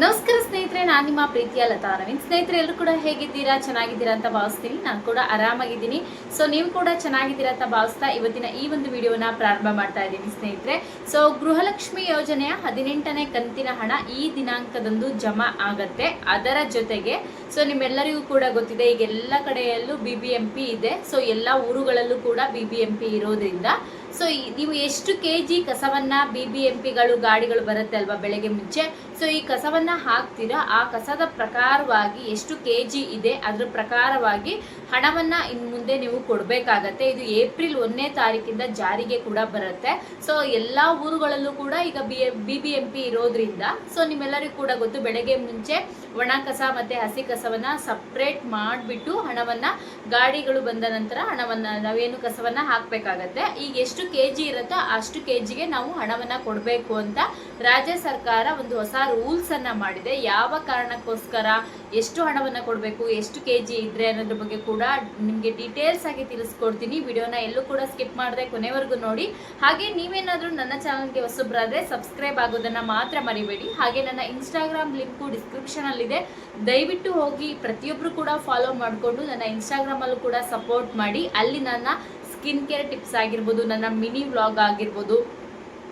ನಮಸ್ಕಾರ ಸ್ನೇಹಿತರೆ, ನಾನು ನಿಮ್ಮ ಪ್ರೀತಿಯ ಲತಾ ರವೀನ್ ಸ್ನೇಹಿತರೆ, ಎಲ್ಲರೂ ಕೂಡ ಹೇಗಿದ್ದೀರಾ? ಚೆನ್ನಾಗಿದ್ದೀರಾ ಅಂತ ಭಾವಿಸ್ತೀನಿ. ನಾನು ಕೂಡ ಆರಾಮಾಗಿದ್ದೀನಿ. ಸೊ ನೀವು ಕೂಡ ಚೆನ್ನಾಗಿದ್ದೀರಾ ಅಂತ ಭಾವಿಸ್ತಾ ಇವತ್ತಿನ ಈ ಒಂದು ವಿಡಿಯೋನ ಪ್ರಾರಂಭ ಮಾಡ್ತಾ ಇದ್ದೀನಿ ಸ್ನೇಹಿತರೆ. ಸೊ ಗೃಹಲಕ್ಷ್ಮಿ ಯೋಜನೆಯ ಹದಿನೆಂಟನೇ ಕಂತಿನ ಹಣ ಈ ದಿನಾಂಕದಂದು ಜಮಾ ಆಗತ್ತೆ. ಅದರ ಜೊತೆಗೆ ಸೊ ನಿಮ್ಮೆಲ್ಲರಿಗೂ ಕೂಡ ಗೊತ್ತಿದೆ ಈಗ ಎಲ್ಲ ಕಡೆಯಲ್ಲೂ ಬಿ ಬಿ ಎಂ ಪಿ ಇದೆ. ಸೊ ಎಲ್ಲ ಊರುಗಳಲ್ಲೂ ಕೂಡ ಬಿ ಬಿ ಎಂ ಪಿ ಇರೋದ್ರಿಂದ ಸೊ ನೀವು ಎಷ್ಟು ಕೆ ಜಿ ಕಸವನ್ನ ಬಿ ಬಿ ಎಂ ಪಿಗಳು ಗಾಡಿಗಳು ಬರುತ್ತೆ ಅಲ್ವಾ ಬೆಳಗ್ಗೆ ಮುಂಚೆ ಸೊ ಈ ಕಸವನ್ನ ಹಾಕ್ತೀರಾ? ಆ ಕಸದ ಪ್ರಕಾರವಾಗಿ ಎಷ್ಟು ಕೆ ಜಿ ಇದೆ? ಅದ್ರ ಪ್ರಕಾರವಾಗಿ ಹಣವನ್ನ ಇನ್ನು ಮುಂದೆ ನೀವು ಕೊಡಬೇಕಾಗತ್ತೆ. ಇದು ಏಪ್ರಿಲ್ ಒಂದನೇ ತಾರೀಕಿಂದ ಜಾರಿಗೆ ಕೂಡ ಬರುತ್ತೆ. ಸೊ ಎಲ್ಲ ಊರುಗಳಲ್ಲೂ ಕೂಡ ಈಗ B B B M P ಇರೋದ್ರಿಂದ ಸೊ ನಿಮ್ಮೆಲ್ಲರಿಗೂ ಕೂಡ ಗೊತ್ತು, ಬೆಳಗ್ಗೆ ಮುಂಚೆ ಒಣ ಕಸ ಮತ್ತೆ ಹಸಿ ಕಸವನ್ನ ಸಪ್ರೇಟ್ ಮಾಡಿಬಿಟ್ಟು ಹಣವನ್ನ ಗಾಡಿಗಳು ಬಂದ ನಂತರ ಹಣವನ್ನ, ನಾವೇನು ಕಸವನ್ನ ಹಾಕ್ಬೇಕಾಗತ್ತೆ. ಈಗ ಎಷ್ಟು ಕೆ ಜಿ ಇರುತ್ತೋ ಅಷ್ಟು ಕೆ ಜಿಗೆ ನಾವು ಹಣವನ್ನ ಕೊಡಬೇಕು ಅಂತ ರಾಜ್ಯ ಸರ್ಕಾರ ಒಂದು ಹೊಸ ರೂಲ್ಸ್ ಅನ್ನ ಮಾಡಿದೆ. ಯಾವ ಕಾರಣಕ್ಕೋಸ್ಕರ ಎಷ್ಟು ಹಣವನ್ನ ಕೊಡಬೇಕು, ಎಷ್ಟು ಕೆ ಜಿ ಇದ್ರೆ ಅನ್ನೋದ್ರ ಬಗ್ಗೆ ಕೂಡ ನಿಮಗೆ ಡೀಟೇಲ್ಸ್ ಆಗಿ ತಿಳಿಸ್ಕೊಡ್ತೀನಿ. ವಿಡಿಯೋನ ಎಲ್ಲೂ ಕೂಡ ಸ್ಕಿಪ್ ಮಾಡದೆ ಕೊನೆವರೆಗೂ ನೋಡಿ. ಹಾಗೆ ನೀವೇನಾದ್ರೂ ನನ್ನ ಚಾನಲ್ಗೆ ಹೊಸಬ್ರಾದ್ರೆ ಸಬ್ಸ್ಕ್ರೈಬ್ ಆಗೋದನ್ನ ಮಾತ್ರ ಮರಿಬೇಡಿ. ಹಾಗೆ ನನ್ನ ಇನ್ಸ್ಟಾಗ್ರಾಮ್ ಲಿಂಕು ಡಿಸ್ಕ್ರಿಪ್ಷನ್ ಅಲ್ಲಿದೆ. ದಯವಿಟ್ಟು ಹೋಗಿ ಪ್ರತಿಯೊಬ್ಬರು ಕೂಡ ಫಾಲೋ ಮಾಡಿಕೊಂಡು ನನ್ನ ಇನ್ಸ್ಟಾಗ್ರಾಮ್ ಅಲ್ಲೂ ಕೂಡ ಸಪೋರ್ಟ್ ಮಾಡಿ. ಅಲ್ಲಿ ನನ್ನ ಸ್ಕಿನ್ ಕೇರ್ ಟಿಪ್ಸ್ ಆಗಿರ್ಬೋದು, ನನ್ನ ಮಿನಿ ವ್ಲಾಗ್ ಆಗಿರ್ಬೋದು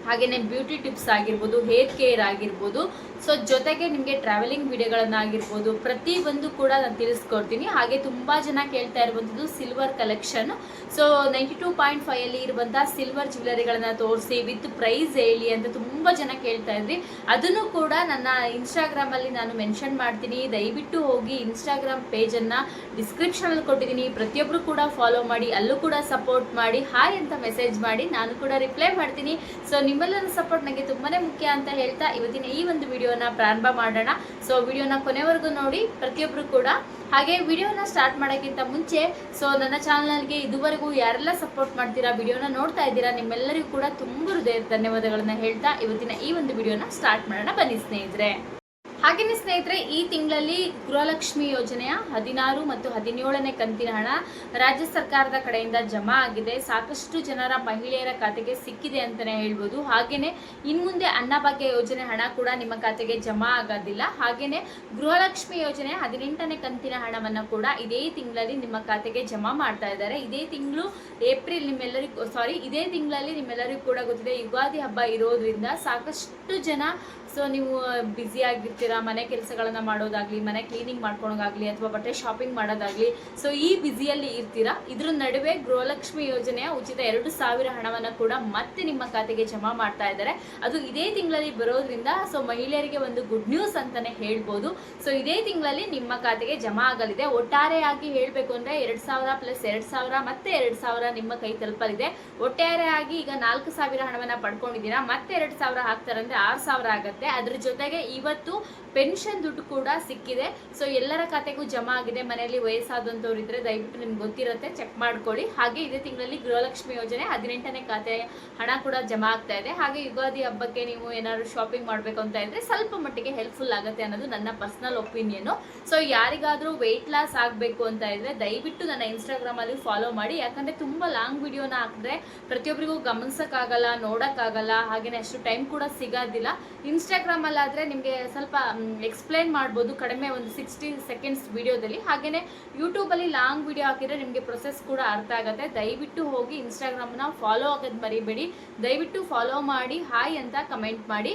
ಹಾಗೆಯೇ ಬ್ಯೂಟಿ ಟಿಪ್ಸ್ ಆಗಿರ್ಬೋದು ಹೇರ್ ಕೇರ್ ಆಗಿರ್ಬೋದು. ಸೊ ಜೊತೆಗೆ ನಿಮಗೆ ಟ್ರಾವೆಲಿಂಗ್ ವಿಡಿಯೋಗಳನ್ನಾಗಿರ್ಬೋದು ಪ್ರತಿ ಒಂದು ಕೂಡ ನಾನು ತಿಳಿಸ್ಕೊಡ್ತೀನಿ. ಹಾಗೆ ತುಂಬ ಜನ ಕೇಳ್ತಾ ಇರುವಂಥದ್ದು silver collection so ninety two point ಫೈವಲ್ಲಿ ಇರುವಂಥ ಸಿಲ್ವರ್ ಜ್ಯುವೆಲರಿಗಳನ್ನ ತೋರಿಸಿ ವಿತ್ ಪ್ರೈಸ್ ಹೇಳಿ ಅಂತ ತುಂಬ ಜನ ಕೇಳ್ತಾ ಇದ್ರಿ. ಅದನ್ನು ಕೂಡ ನನ್ನ ಇನ್ಸ್ಟಾಗ್ರಾಮಲ್ಲಿ ನಾನು ಮೆನ್ಷನ್ ಮಾಡ್ತೀನಿ. ದಯವಿಟ್ಟು ಹೋಗಿ ಇನ್ಸ್ಟಾಗ್ರಾಮ್ ಪೇಜನ್ನು ಡಿಸ್ಕ್ರಿಪ್ಷನಲ್ಲಿ ಕೊಟ್ಟಿದ್ದೀನಿ. ಪ್ರತಿಯೊಬ್ಬರು ಕೂಡ ಫಾಲೋ ಮಾಡಿ, ಅಲ್ಲೂ ಕೂಡ ಸಪೋರ್ಟ್ ಮಾಡಿ, ಹಾಯ್ ಅಂತ ಮೆಸೇಜ್ ಮಾಡಿ, ನಾನು ಕೂಡ ರಿಪ್ಲೈ ಮಾಡ್ತೀನಿ. ಸೊ ನಿಮ್ಮೆಲ್ಲರ ಸಪೋರ್ಟ್ ನನಗೆ ತುಂಬಾನೇ ಮುಖ್ಯ ಅಂತ ಹೇಳ್ತಾ ಇವತ್ತಿನ ಈ ಒಂದು ವಿಡಿಯೋನ ಪ್ರಾರಂಭ ಮಾಡೋಣ. ಸೊ ವಿಡಿಯೋನ ಕೊನೆವರೆಗೂ ನೋಡಿ ಪ್ರತಿಯೊಬ್ಬರು ಕೂಡ. ಹಾಗೆ ವಿಡಿಯೋನ ಸ್ಟಾರ್ಟ್ ಮಾಡೋಕ್ಕಿಂತ ಮುಂಚೆ ಸೊ ನನ್ನ ಚಾನಲ್ಗೆ ಇದುವರೆಗೂ ಯಾರೆಲ್ಲ ಸಪೋರ್ಟ್ ಮಾಡ್ತೀರಾ, ವಿಡಿಯೋನ ನೋಡ್ತಾ ಇದ್ದೀರಾ, ನಿಮ್ಮೆಲ್ಲರಿಗೂ ಕೂಡ ತುಂಬ ಹೃದಯ ಧನ್ಯವಾದಗಳನ್ನ ಹೇಳ್ತಾ ಇವತ್ತಿನ ಈ ಒಂದು ವಿಡಿಯೋನ ಸ್ಟಾರ್ಟ್ ಮಾಡೋಣ. ಬನ್ನಿ ಸ್ನೇಹಿತರೆ. ಹಾಗೆಯೇ ಸ್ನೇಹಿತರೆ, ಈ ತಿಂಗಳಲ್ಲಿ ಗೃಹಲಕ್ಷ್ಮಿ ಯೋಜನೆಯ ಹದಿನಾರು ಮತ್ತು ಹದಿನೇಳನೇ ಕಂತಿನ ಹಣ ರಾಜ್ಯ ಸರ್ಕಾರದ ಕಡೆಯಿಂದ ಜಮಾ ಆಗಿದೆ. ಸಾಕಷ್ಟು ಜನರ ಮಹಿಳೆಯರ ಖಾತೆಗೆ ಸಿಕ್ಕಿದೆ ಅಂತಲೇ ಹೇಳ್ಬೋದು. ಹಾಗೆಯೇ ಇನ್ಮುಂದೆ ಅನ್ನಭಾಗ್ಯ ಯೋಜನೆ ಹಣ ಕೂಡ ನಿಮ್ಮ ಖಾತೆಗೆ ಜಮಾ ಆಗೋದಿಲ್ಲ. ಹಾಗೆಯೇ ಗೃಹಲಕ್ಷ್ಮಿ ಯೋಜನೆ ಹದಿನೆಂಟನೇ ಕಂತಿನ ಹಣವನ್ನು ಕೂಡ ಇದೇ ತಿಂಗಳಲ್ಲಿ ನಿಮ್ಮ ಖಾತೆಗೆ ಜಮಾ ಮಾಡ್ತಾ ಇದ್ದಾರೆ. ಇದೇ ತಿಂಗಳು ಏಪ್ರಿಲ್ ನಿಮ್ಮೆಲ್ಲರಿಗೂ ಸಾರಿ ಇದೇ ತಿಂಗಳಲ್ಲಿ ನಿಮ್ಮೆಲ್ಲರಿಗೂ ಕೂಡ ಗೊತ್ತಿದೆ. ಯುಗಾದಿ ಹಬ್ಬ ಇರೋದ್ರಿಂದ ಸಾಕಷ್ಟು ಜನ ಸೊ ನೀವು ಬ್ಯುಸಿ ಆಗಿರ್ತೀರಾ, ಮನೆ ಕೆಲಸಗಳನ್ನು ಮಾಡೋದಾಗ್ಲಿ, ಮನೆ ಕ್ಲೀನಿಂಗ್ ಮಾಡ್ಕೊಳೋದಾಗ್ಲಿ, ಅಥವಾ ಬಟ್ಟೆ ಶಾಪಿಂಗ್ ಮಾಡೋದಾಗ್ಲಿ ಸೊ ಈ ಬ್ಯುಸಿಯಲ್ಲಿ ಇರ್ತೀರಾ? ಇದ್ರ ನಡುವೆ ಗೃಹಲಕ್ಷ್ಮಿ ಯೋಜನೆಯ ಉಚಿತ ಎರಡು ಸಾವಿರ ಹಣವನ್ನು ಕೂಡ ಮತ್ತೆ ನಿಮ್ಮ ಖಾತೆಗೆ ಜಮಾ ಮಾಡ್ತಾ ಇದ್ದಾರೆ. ಅದು ಇದೇ ತಿಂಗಳಲ್ಲಿ ಬರೋದ್ರಿಂದ ಸೊ ಮಹಿಳೆಯರಿಗೆ ಒಂದು ಗುಡ್ ನ್ಯೂಸ್ ಅಂತಾನೆ ಹೇಳ್ಬೋದು. ಸೊ ಇದೇ ತಿಂಗಳಲ್ಲಿ ನಿಮ್ಮ ಖಾತೆಗೆ ಜಮಾ ಆಗಲಿದೆ. ಒಟ್ಟಾರೆಯಾಗಿ ಹೇಳಬೇಕು ಅಂದ್ರೆ ಎರಡ್ ಸಾವಿರ ಪ್ಲಸ್ ಎರಡ್ ಸಾವಿರ, ಮತ್ತೆ ಎರಡ್ ಸಾವಿರ ನಿಮ್ಮ ಕೈ ತಲುಪಲಿದೆ. ಒಟ್ಟಾರೆಯಾಗಿ ಈಗ ನಾಲ್ಕು ಸಾವಿರ ಹಣವನ್ನ ಪಡ್ಕೊಂಡಿದ್ದೀರಾ, ಮತ್ತೆ ಎರಡು ಸಾವಿರ ಹಾಕ್ತಾರೆ ಅಂದ್ರೆ ಆರು ಸಾವಿರ ಆಗತ್ತೆ. ಅದ್ರ ಜೊತೆಗೆ ಇವತ್ತು ಪೆನ್ಷನ್ ದುಡ್ಡು ಕೂಡ ಸಿಕ್ಕಿದೆ. ಸೊ ಎಲ್ಲರ ಖಾತೆಗೂ ಜಮಾ ಆಗಿದೆ. ಮನೆಯಲ್ಲಿ ವಯಸ್ಸಾದಂಥವ್ರು ಇದ್ರೆ ದಯವಿಟ್ಟು ನಿಮ್ಗೆ ಗೊತ್ತಿರುತ್ತೆ. ಚೆಕ್ ಮಾಡ್ಕೊಳ್ಳಿ. ಹಾಗೆ ಇದೇ ತಿಂಗಳಲ್ಲಿ ಗೃಹಲಕ್ಷ್ಮಿ ಯೋಜನೆ ಹದಿನೆಂಟನೇ ಖಾತೆ ಹಣ ಕೂಡ ಜಮಾ ಆಗ್ತಾ ಇದೆ. ಹಾಗೆ ಯುಗಾದಿ ಹಬ್ಬಕ್ಕೆ ನೀವು ಏನಾದ್ರು ಶಾಪಿಂಗ್ ಮಾಡಬೇಕು ಅಂತ ಇದ್ರೆ ಸ್ವಲ್ಪ ಮಟ್ಟಿಗೆ ಹೆಲ್ಪ್ಫುಲ್ ಆಗುತ್ತೆ ಅನ್ನೋದು ನನ್ನ ಪರ್ಸನಲ್ ಒಪಿನಿಯನ್ ಸೊ ಯಾರಿಗಾದ್ರೂ ವೆಯ್ಟ್ ಲಾಸ್ ಆಗಬೇಕು ಅಂತ ಇದ್ರೆ ದಯವಿಟ್ಟು ನನ್ನ ಇನ್ಸ್ಟಾಗ್ರಾಮ್ ಅಲ್ಲಿ ಫಾಲೋ ಮಾಡಿ. ಯಾಕಂದ್ರೆ ತುಂಬಾ ಲಾಂಗ್ ವಿಡಿಯೋನ ಹಾಕಿದ್ರೆ ಪ್ರತಿಯೊಬ್ಬರಿಗೂ ಗಮನಿಸಕ್ಕಾಗಲ್ಲ, ನೋಡೋಕ್ಕಾಗಲ್ಲ. ಹಾಗೇನೆ ಅಷ್ಟು ಟೈಮ್ ಕೂಡ ಸಿಗೋದಿಲ್ಲ. ಅಲ್ಲಾದ್ರೆ ನಿಮಗೆ ಸ್ವಲ್ಪ ಎಕ್ಸ್ಪ್ಲೈನ್ ಮಾಡ್ಬೋದು ಕಡಿಮೆ ಒಂದು ಸಿಕ್ಸ್ಟಿ ಸೆಕೆಂಡ್ಸ್ ವಿಡಿಯೋದಲ್ಲಿ ಹಾಗೇನೆ ಯೂಟ್ಯೂಬಲ್ಲಿ ಲಾಂಗ್ ವಿಡಿಯೋ ಹಾಕಿದ್ರೆ ನಿಮಗೆ ಪ್ರೊಸೆಸ್ ಕೂಡ ಅರ್ಥ ಆಗುತ್ತೆ. ದಯವಿಟ್ಟು ಹೋಗಿ ಇನ್ಸ್ಟಾಗ್ರಾಮ್ನ ಫಾಲೋ ಆಗೋದು ಮರಿಬೇಡಿ. ದಯವಿಟ್ಟು ಫಾಲೋ ಮಾಡಿ, ಹಾಯ್ ಅಂತ ಕಮೆಂಟ್ ಮಾಡಿ.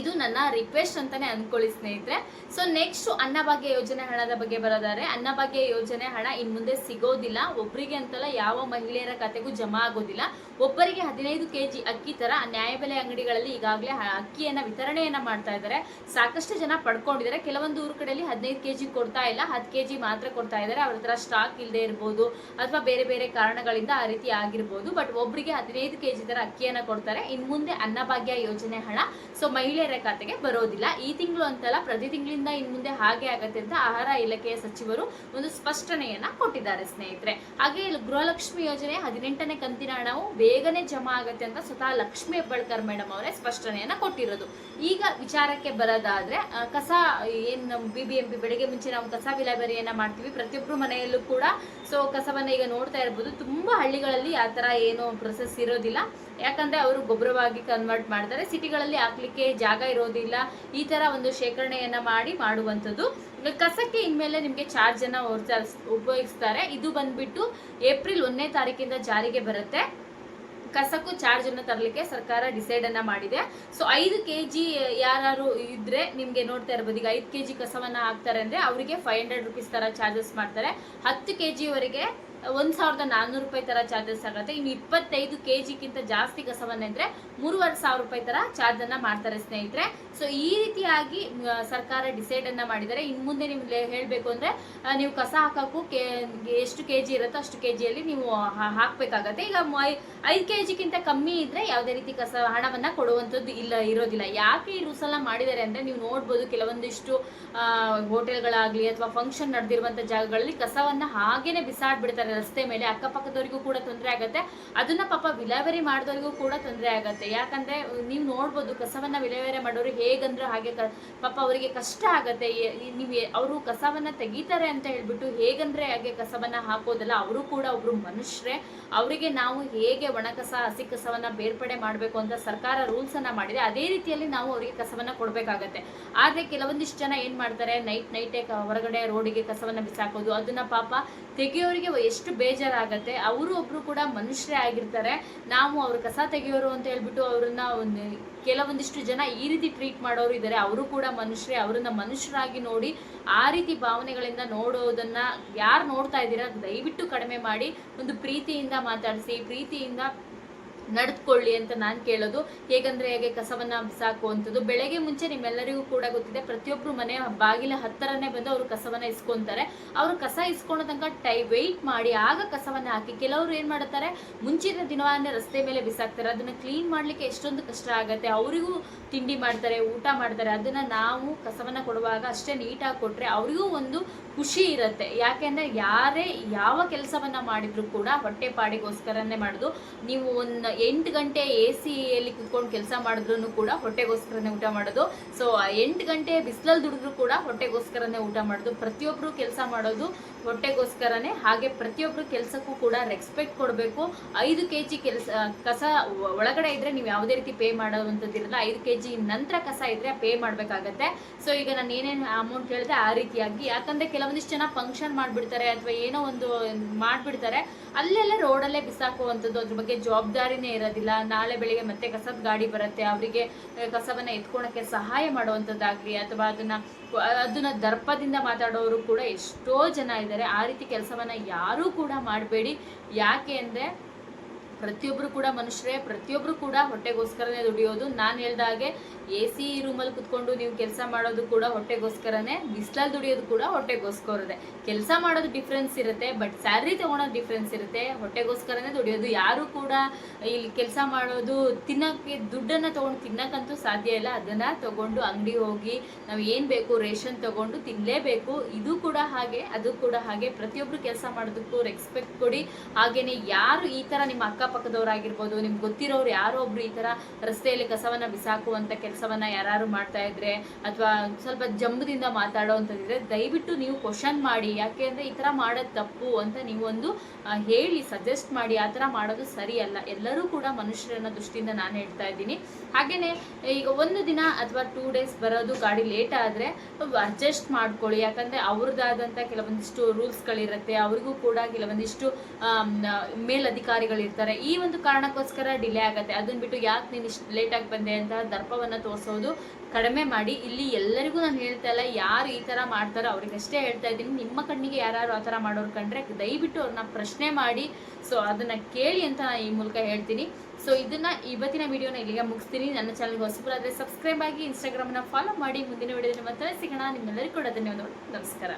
ಇದು ನನ್ನ ರಿಕ್ವೆಸ್ಟ್ ಅಂತಾನೆ ಅನ್ಕೊಳ್ಳಿ ಸ್ನೇಹಿತರೆ. ಸೊ ನೆಕ್ಸ್ಟ್ ಅನ್ನಭಾಗ್ಯ ಯೋಜನೆ ಹಣದ ಬಗ್ಗೆ ಬರೋದಾದ್ರೆ, ಅನ್ನಭಾಗ್ಯ ಯೋಜನೆ ಹಣ ಇನ್ ಮುಂದೆ ಸಿಗೋದಿಲ್ಲ. ಒಬ್ಬರಿಗೆ ಅಂತಲ್ಲ ಯಾವ ಮಹಿಳೆಯರ ಖಾತೆಗೂ ಜಮಾ ಆಗೋದಿಲ್ಲ. ಒಬ್ಬರಿಗೆ ಹದಿನೈದು ಕೆ ಜಿ ಅಕ್ಕಿ ತರ ನ್ಯಾಯಬೆಲೆ ಅಂಗಡಿಗಳಲ್ಲಿ ಈಗಾಗಲೇ ಅಕ್ಕಿಯನ್ನ ವಿತರಣೆಯನ್ನ ಮಾಡ್ತಾ ಇದ್ದಾರೆ. ಸಾಕಷ್ಟು ಜನ ಪಡ್ಕೊಂಡಿದ್ದಾರೆ. ಕೆಲವೊಂದು ಊರು ಕಡೆಯಲ್ಲಿ ಹದಿನೈದು ಕೆ ಜಿ ಕೊಡ್ತಾ ಇಲ್ಲ. ಹತ್ತು ಕೆ ಜಿ ಮಾತ್ರ ಕೊಡ್ತಾ ಇದ್ದಾರೆ. ಅವ್ರ ಹತ್ರ ಸ್ಟಾಕ್ ಇಲ್ಲದೆ ಇರ್ಬೋದು ಅಥವಾ ಬೇರೆ ಬೇರೆ ಕಾರಣಗಳಿಂದ ಆ ರೀತಿ ಆಗಿರ್ಬೋದು. ಬಟ್ ಒಬ್ಬರಿಗೆ ಹದಿನೈದು ಕೆ ಜಿ ತರ ಅಕ್ಕಿಯನ್ನ ಕೊಡ್ತಾರೆ. ಇನ್ ಮುಂದೆ ಅನ್ನಭಾಗ್ಯ ಯೋಜನೆ ಹಣ. ಸೊ ಮಹಿಳೆಯರ ಖಾತೆಗೆ ಬರೋದಿಲ್ಲ. ಈ ತಿಂಗಳು ಅಂತಲ್ಲ ಪ್ರತಿ ತಿಂಗಳಿಂದ ಇನ್ ಮುಂದೆ ಹಾಗೆ ಆಗತ್ತೆ ಅಂತ ಆಹಾರ ಇಲಾಖೆಯ ಸಚಿವರು ಒಂದು ಸ್ಪಷ್ಟನೆಯನ್ನ ಕೊಟ್ಟಿದ್ದಾರೆ ಸ್ನೇಹಿತರೆ. ಹಾಗೆ ಗೃಹಲಕ್ಷ್ಮಿ ಯೋಜನೆ ಹದಿನೆಂಟನೇ ಕಂತಿನ ಹಣವು ಬೇಗನೆ ಜಮಾ ಆಗತ್ತೆ ಅಂತ ಸ್ವತಃ ಲಕ್ಷ್ಮಿ ಹೆಬ್ಬಾಳ್ಕರ್ ಮೇಡಮ್ ಅವರೇ ಸ್ಪಷ್ಟನೆಯನ್ನ ಕೊಟ್ಟಿರೋದು. ಈಗ ವಿಚಾರಕ್ಕೆ ಬರೋದಾದ್ರೆ ಕಸ, ಏನ್ ಬಿ ಬಿ ಎಂ ಪಿ ಬೆಳಗ್ಗೆ ಮುಂಚೆ ನಾವು ಕಸ ವಿಲೇವಾರಿಯನ್ನ ಮಾಡ್ತೀವಿ ಪ್ರತಿಯೊಬ್ಬರು ಮನೆಯಲ್ಲೂ ಕೂಡ. ಸೊ ಕಸವನ್ನ ಈಗ ನೋಡ್ತಾ ಇರ್ಬೋದು. ತುಂಬಾ ಹಳ್ಳಿಗಳಲ್ಲಿ ಆ ತರ ಏನು ಪ್ರೊಸೆಸ್ ಇರೋದಿಲ್ಲ. ಯಾಕಂದ್ರೆ ಅವರು ಗೊಬ್ಬರವಾಗಿ ಕನ್ವರ್ಟ್ ಮಾಡ್ತಾರೆ. ಸಿಟಿಗಳಲ್ಲಿ ಹಾಕ್ಲಿಕ್ಕೆ ಜಾಗ ಜಾಗ ಇರೋದಿಲ್ಲ. ಈ ತರ ಒಂದು ಶೇಖರಣೆಯನ್ನ ಮಾಡಿ ಮಾಡುವಂಥದ್ದು. ಕಸಕ್ಕೆ ಇನ್ಮೇಲೆ ನಿಮಗೆ ಚಾರ್ಜ್ ಅನ್ನ ಹೊರ್ಚಾರ್ಸ್- ಉಪಯೋಗಿಸ್ತಾರೆ. ಇದು ಬಂದ್ಬಿಟ್ಟು ಏಪ್ರಿಲ್ ಒಂದನೇ ತಾರೀಕಿಂದ ಜಾರಿಗೆ ಬರುತ್ತೆ. ಕಸಕ್ಕೂ ಚಾರ್ಜ್ ಅನ್ನ ತರಲಿಕ್ಕೆ ಸರ್ಕಾರ ಡಿಸೈಡ್ ಅನ್ನ ಮಾಡಿದೆ. ಸೊ ಐದು ಕೆ ಜಿ ಯಾರು ಇದ್ರೆ ನಿಮ್ಗೆ ನೋಡ್ತಾ ಇರ್ಬೋದು. ಈಗ ಐದು ಕೆ ಜಿ ಕಸವನ್ನ ಹಾಕ್ತಾರೆ ಅಂದ್ರೆ ಅವರಿಗೆ ಫೈವ್ ಹಂಡ್ರೆಡ್ ರುಪೀಸ್ ತರ ಚಾರ್ಜಸ್ ಮಾಡ್ತಾರೆ. ಹತ್ತು ಕೆ ಜಿವರೆಗೆ ಒಂದ್ ಸಾವಿರದ ನಾನ್ನೂರು ರೂಪಾಯಿ ತರ ಚಾರ್ಜಸ್ ಆಗುತ್ತೆ. ಇನ್ನು ಇಪ್ಪತ್ತೈದು ಕೆ ಜಿಗಿಂತ ಜಾಸ್ತಿ ಕಸವನ್ನ ಇದ್ರೆ ಮೂರುವರೆ ಸಾವಿರ ರೂಪಾಯಿ ತರ ಚಾರ್ಜ್ ಅನ್ನ ಮಾಡ್ತಾರೆ ಸ್ನೇಹಿತರೆ. ಸೊ ಈ ರೀತಿಯಾಗಿ ಸರ್ಕಾರ ಡಿಸೈಡ್ ಅನ್ನ ಮಾಡಿದ್ದಾರೆ. ಇನ್ ಮುಂದೆ ನಿಮ್ಗೆ ಹೇಳಬೇಕು ಅಂದ್ರೆ ನೀವು ಕಸ ಹಾಕಕ್ಕೂ ಕೆ, ಎಷ್ಟು ಕೆ ಜಿ ಇರುತ್ತೋ ಅಷ್ಟು ಕೆ ಜಿಯಲ್ಲಿ ನೀವು ಹಾಕಬೇಕಾಗುತ್ತೆ. ಈಗ ಐದು ಕೆ ಜಿಗಿಂತ ಕಮ್ಮಿ ಇದ್ರೆ ಯಾವುದೇ ರೀತಿ ಕಸ, ಹಣವನ್ನ ಕೊಡುವಂಥದ್ದು ಇಲ್ಲ, ಇರೋದಿಲ್ಲ. ಯಾಕೆ ಈ ರೂಲ್ಸ್ ಎಲ್ಲ ಮಾಡಿದ್ದಾರೆ ಅಂದ್ರೆ ನೀವು ನೋಡ್ಬೋದು ಕೆಲವೊಂದಿಷ್ಟು ಹೋಟೆಲ್ಗಳಾಗ್ಲಿ ಅಥವಾ ಫಂಕ್ಷನ್ ನಡೆದಿರುವಂತ ಜಾಗಗಳಲ್ಲಿ ಕಸವನ್ನ ಹಾಗೇನೆ ಬಿಸಾಡ್ಬಿಡ್ತಾರೆ ರಸ್ತೆ ಮೇಲೆ ಅಕ್ಕಪಕ್ಕದವರಿಗೂ ಕೂಡ ತೊಂದರೆ ಆಗುತ್ತೆ. ಅದನ್ನ ಪಾಪ ವಿಲೇವಾರಿ ಮಾಡಿದವರಿಗೂ ಕೂಡ ತೊಂದರೆ ಆಗುತ್ತೆ. ಯಾಕಂದ್ರೆ, ನೀವು ನೋಡ್ಬೋದು ಕಸವನ್ನ ವಿಲೇವಾರಿ ಮಾಡೋರು ಹೇಗಂದ್ರೆ ಹಾಗೆ ಪಾಪ ಅವರಿಗೆ ಕಷ್ಟ ಆಗತ್ತೆ. ನೀವು ಅವರು ಕಸವನ್ನ ತೆಗಿತಾರೆ ಅಂತ ಹೇಳ್ಬಿಟ್ಟು ಹೇಗಂದ್ರೆ ಹಾಗೆ ಕಸವನ್ನ ಹಾಕೋದಲ್ಲ, ಅವರು ಕೂಡ ಒಬ್ರು ಮನುಷ್ಯರೇ. ಅವರಿಗೆ ನಾವು ಹೇಗೆ ಒಣ ಕಸ, ಹಸಿ ಕಸವನ್ನ ಬೇರ್ಪಡೆ ಮಾಡಬೇಕು ಅಂತ ಸರ್ಕಾರ ರೂಲ್ಸ್ ಅನ್ನ ಮಾಡಿದೆ. ಅದೇ ರೀತಿಯಲ್ಲಿ ನಾವು ಅವರಿಗೆ ಕಸವನ್ನ ಕೊಡಬೇಕಾಗತ್ತೆ. ಆದ್ರೆ ಕೆಲವೊಂದಿಷ್ಟು ಜನ ಏನ್ ಮಾಡ್ತಾರೆ, ನೈಟ್ ನೈಟೇ ಹೊರಗಡೆ ರೋಡಿಗೆ ಕಸವನ್ನ ಬಿಸಾಕೋದು, ಅದನ್ನ ಪಾಪ ತೆಗೆಯೋರಿಗೆ ಎಷ್ಟು ಬೇಜಾರಾಗತ್ತೆ. ಅವರು ಒಬ್ರು ಕೂಡ ಮನುಷ್ಯರೇ ಆಗಿರ್ತಾರೆ. ನಾವು ಅವ್ರ ಕಸ ತೆಗೆಯೋರು ಅಂತ ಹೇಳ್ಬಿಟ್ಟು ಅವ್ರನ್ನ ಒಂದು ಕೆಲವೊಂದಿಷ್ಟು ಜನ ಈ ರೀತಿ ಟ್ರೀಟ್ ಮಾಡೋರು ಇದ್ದಾರೆ ಅವರು ಕೂಡ ಮನುಷ್ಯರೇ. ಅವರನ್ನ ಮನುಷ್ಯರಾಗಿ ನೋಡಿ ಆ ರೀತಿ ಭಾವನೆಗಳಿಂದ ನೋಡೋದನ್ನ ಯಾರು ನೋಡ್ತಾ ಇದ್ದೀರಾ ದಯವಿಟ್ಟು ಕಡಿಮೆ ಮಾಡಿ. ಒಂದು ಪ್ರೀತಿಯಿಂದ ಮಾತಾಡಿಸಿ, ಪ್ರೀತಿಯಿಂದ ನಡೆದುಕೊಳ್ಳಿ ಅಂತ ನಾನು ಕೇಳೋದು. ಹೇಗಂದ್ರೆ ಹೇಗೆ ಕಸವನ್ನ ಬಿಸಾಕುವಂಥದ್ದು. ಬೆಳಗ್ಗೆ ಮುಂಚೆ ನಿಮ್ಮೆಲ್ಲರಿಗೂ ಕೂಡ ಗೊತ್ತಿದೆ ಪ್ರತಿಯೊಬ್ಬರು ಮನೆ ಬಾಗಿಲ ಹತ್ತರನೇ ಬಂದು ಅವರು ಕಸವನ್ನ ಇಸ್ಕೊತಾರೆ. ಅವರು ಕಸ ಇಸ್ಕೊಳೋ ತನಕ ಟೈ ವೆಯ್ಟ್ ಮಾಡಿ ಆಗ ಕಸವನ್ನ ಹಾಕಿ. ಕೆಲವರು ಏನು ಮಾಡ್ತಾರೆ, ಮುಂಚಿನ ದಿನವನ್ನೇ ರಸ್ತೆ ಮೇಲೆ ಬಿಸಾಕ್ತಾರೆ. ಅದನ್ನ ಕ್ಲೀನ್ ಮಾಡ್ಲಿಕ್ಕೆ ಎಷ್ಟೊಂದು ಕಷ್ಟ ಆಗುತ್ತೆ. ಅವರಿಗೂ ತಿಂಡಿ ಮಾಡ್ತಾರೆ, ಊಟ ಮಾಡ್ತಾರೆ. ಅದನ್ನ ನಾವು ಕಸವನ್ನ ಕೊಡುವಾಗ ಅಷ್ಟೇ ನೀಟಾಗಿ ಕೊಟ್ರೆ ಅವರಿಗೂ ಒಂದು ಖುಷಿ ಇರುತ್ತೆ. ಯಾಕೆಂದ್ರೆ ಯಾರೇ ಯಾವ ಕೆಲಸವನ್ನ ಮಾಡಿದರೂ ಕೂಡ ಹೊಟ್ಟೆ ಪಾಡಿಗೋಸ್ಕರನೇ ಮಾಡುದು. ನೀವು ಒಂದು ಎಂಟು ಗಂಟೆ ಎ ಸಿಯಲ್ಲಿ ಕುತ್ಕೊಂಡು ಕೆಲಸ ಮಾಡಿದ್ರು ಕೂಡ ಹೊಟ್ಟೆಗೋಸ್ಕರನೇ ಊಟ ಮಾಡೋದು. ಸೊ ಎಂಟು ಗಂಟೆ ಬಿಸಿಲಲ್ಲಿ ದುಡಿದ್ರು ಕೂಡ ಹೊಟ್ಟೆಗೋಸ್ಕರನೇ ಊಟ ಮಾಡೋದು. ಪ್ರತಿಯೊಬ್ಬರು ಕೆಲಸ ಮಾಡೋದು ಹೊಟ್ಟೆಗೋಸ್ಕರನೇ. ಹಾಗೆ ಪ್ರತಿಯೊಬ್ಬರು ಕೆಲಸಕ್ಕೂ ಕೂಡ ರೆಸ್ಪೆಕ್ಟ್ ಕೊಡಬೇಕು. ಐದು ಕೆ ಜಿ ಕೆಲಸ ಕಸ ಒಳಗಡೆ ಇದ್ರೆ ನೀವು ಯಾವುದೇ ರೀತಿ ಪೇ ಮಾಡೋವಂಥದ್ದಿರಲ್ಲ, ಐದು ಕೆ ಜಿ ನಂತರ ಕಸ ಇದ್ರೆ ಪೇ ಮಾಡಬೇಕಾಗತ್ತೆ. ಸೊ ಈಗ ನಾನು ಏನೇನು ಅಮೌಂಟ್ ಹೇಳಿದೆ ಆ ರೀತಿಯಾಗಿ. ಯಾಕಂದರೆ ಕೆಲವೊಂದಿಷ್ಟು ಜನ ಫಂಕ್ಷನ್ ಮಾಡಿಬಿಡ್ತಾರೆ ಅಥವಾ ಏನೋ ಒಂದು ಮಾಡಿಬಿಡ್ತಾರೆ. ಅಲ್ಲೆಲ್ಲ ರೋಡಲ್ಲೇ ಬಿಸಾಕುವಂಥದ್ದು, ಅದ್ರ ಬಗ್ಗೆ ಜವಾಬ್ದಾರಿನೇ ಇರೋದಿಲ್ಲ. ನಾಳೆ ಬೆಳಿಗ್ಗೆ ಮತ್ತೆ ಕಸದ ಗಾಡಿ ಬರುತ್ತೆ. ಅವರಿಗೆ ಕಸವನ್ನ ಎತ್ಕೊಳಕ್ಕೆ ಸಹಾಯ ಮಾಡುವಂಥದ್ದಾಗ್ಲಿ ಅಥವಾ ಅದನ್ನ ಅದನ್ನ ದರ್ಪದಿಂದ ಮಾತಾಡೋರು ಕೂಡ ಎಷ್ಟೋ ಜನ ಇದ್ದಾರೆ. ಆ ರೀತಿ ಕೆಲಸವನ್ನ ಯಾರೂ ಕೂಡ ಮಾಡಬೇಡಿ. ಯಾಕೆ ಅಂದ್ರೆ ಪ್ರತಿಯೊಬ್ರು ಕೂಡ ಮನುಷ್ಯರೇ ಪ್ರತಿಯೊಬ್ಬರು ಕೂಡ ಹೊಟ್ಟೆಗೋಸ್ಕರನೇ ದುಡಿಯೋದು. ನಾನು ಹೇಳ್ದ ಹಾಗೆ ಎ ಸಿ ರೂಮಲ್ಲಿ ಕುತ್ಕೊಂಡು ನೀವು ಕೆಲಸ ಮಾಡೋದು ಕೂಡ ಹೊಟ್ಟೆಗೋಸ್ಕರನೇ, ಬಿಸಿಲಲ್ಲಿ ದುಡಿಯೋದು ಕೂಡ ಹೊಟ್ಟೆಗೋಸ್ಕರದೇ. ಕೆಲಸ ಮಾಡೋದು ಡಿಫ್ರೆನ್ಸ್ ಇರುತ್ತೆ ಬಟ್ ಸ್ಯಾಲ್ರಿ ತಗೊಳೋದು ಡಿಫ್ರೆನ್ಸ್ ಇರುತ್ತೆ. ಹೊಟ್ಟೆಗೋಸ್ಕರನೇ ದುಡಿಯೋದು. ಯಾರು ಕೂಡ ಇಲ್ಲಿ ಕೆಲಸ ಮಾಡೋದು, ತಿನ್ನಕ್ಕೆ ದುಡ್ಡನ್ನ ತಗೊಂಡು ತಿನ್ನಕ್ಕಂತೂ ಸಾಧ್ಯ ಇಲ್ಲ. ಅದನ್ನ ತಗೊಂಡು ಅಂಗಡಿ ಹೋಗಿ ನಾವು ಏನು ಬೇಕು ರೇಷನ್ ತಗೊಂಡು ತಿನ್ನಲೇಬೇಕು ಇದು ಕೂಡ ಹಾಗೆ, ಅದು ಕೂಡ ಹಾಗೆ. ಪ್ರತಿಯೊಬ್ರು ಕೆಲಸ ಮಾಡೋದಕ್ಕೂ ರೆಸ್ಪೆಕ್ಟ್ ಕೊಡಿ. ಹಾಗೇನೆ ಯಾರು ಈ ತರ ನಿಮ್ಮ ಅಕ್ಕಪಕ್ಕದವರಾಗಿರ್ಬೋದು ನಿಮ್ಗೆ ಗೊತ್ತಿರೋರು ಯಾರೋ ಒಬ್ರು ಈ ತರ ರಸ್ತೆಯಲ್ಲಿ ಕಸವನ್ನ ಬಿಸಾಕುವಂತ ಕೆಲಸವನ್ನ ಯಾರು ಮಾಡ್ತಾ ಇದ್ರೆ ಅಥವಾ ಸ್ವಲ್ಪ ಜಂಬದಿಂದ ಮಾತಾಡೋವಂಥದ್ದಿದ್ರೆ ದಯವಿಟ್ಟು ನೀವು ಕ್ವಶನ್ ಮಾಡಿ ಯಾಕೆ ಅಂದ್ರೆ ಈ ತರ ಮಾಡೋದು ತಪ್ಪು ಅಂತ ನೀವು ಒಂದು ಹೇಳಿ ಸಜೆಸ್ಟ್ ಮಾಡಿ ಆ ಥರ ಮಾಡೋದು ಸರಿಯಲ್ಲ. ಎಲ್ಲರೂ ಕೂಡ ಮನುಷ್ಯರನ್ನ ದೃಷ್ಟಿಯಿಂದ ನಾನು ಹೇಳ್ತಾ ಇದ್ದೀನಿ. ಹಾಗೇನೆ ಈಗ ಒಂದು ದಿನ ಅಥವಾ ಟೂ ಡೇಸ್ ಬರೋದು ಗಾಡಿ ಲೇಟ್ ಆದರೆ ಅಡ್ಜಸ್ಟ್ ಮಾಡ್ಕೊಳ್ಳಿ. ಯಾಕಂದ್ರೆ ಅವ್ರದ್ದಾದಂಥ ಕೆಲವೊಂದಿಷ್ಟು ರೂಲ್ಸ್ಗಳಿರುತ್ತೆ ಅವ್ರಿಗೂ ಕೂಡ ಕೆಲವೊಂದಿಷ್ಟು ಆಮ್, ಮೇಲಧಿಕಾರಿಗಳಿರ್ತಾರೆ. ಈ ಒಂದು ಕಾರಣಕ್ಕೋಸ್ಕರ ಡಿಲೇ ಆಗುತ್ತೆ. ಅದನ್ನ ಬಿಟ್ಟು ಯಾಕೆ ನೀನು ಇಷ್ಟು ಲೇಟಾಗಿ ಬಂದೆ ಅಂತ ದರ್ಪವನ್ನು ತೋರಿಸೋದು ಕಡಿಮೆ ಮಾಡಿ. ಇಲ್ಲಿ ಎಲ್ಲರಿಗೂ ನಾನು ಹೇಳ್ತಾ ಇಲ್ಲ, ಯಾರು ಈ ಥರ ಮಾಡ್ತಾರೋ ಅವ್ರಿಗಷ್ಟೇ ಹೇಳ್ತಾ ಇದ್ದೀನಿ. ನಿಮ್ಮ ಕಣ್ಣಿಗೆ ಯಾರು ಆ ಥರ ಮಾಡೋರು ಕಂಡ್ರೆ ದಯವಿಟ್ಟು ಅವ್ರನ್ನ ಪ್ರಶ್ನೆ ಮಾಡಿ. ಸೊ ಅದನ್ನ ಕೇಳಿ ಅಂತ ನಾನು ಈ ಮೂಲಕ ಹೇಳ್ತೀನಿ. ಸೊ ಇದನ್ನ ಇವತ್ತಿನ ವಿಡಿಯೋನ ಇಲ್ಲಿಗೆ ಮುಗಿಸ್ತೀನಿ. ನನ್ನ ಚಾನಲ್ಗೆ ಹೊಸಬರಾದರೆ ಸಬ್ಸ್ಕ್ರೈಬ್ ಆಗಿ ಇನ್ಸ್ಟಾಗ್ರಾಮ್ನ ಫಾಲೋ ಮಾಡಿ. ಮುಂದಿನ ವಿಡಿಯೋದಲ್ಲಿ ಮತ್ತೆ ಸಿಗೋಣ. ನಿಮ್ಮೆಲ್ಲರಿಗೂ ಕೂಡ ಧನ್ಯವಾದಗಳು. ನಮಸ್ಕಾರ.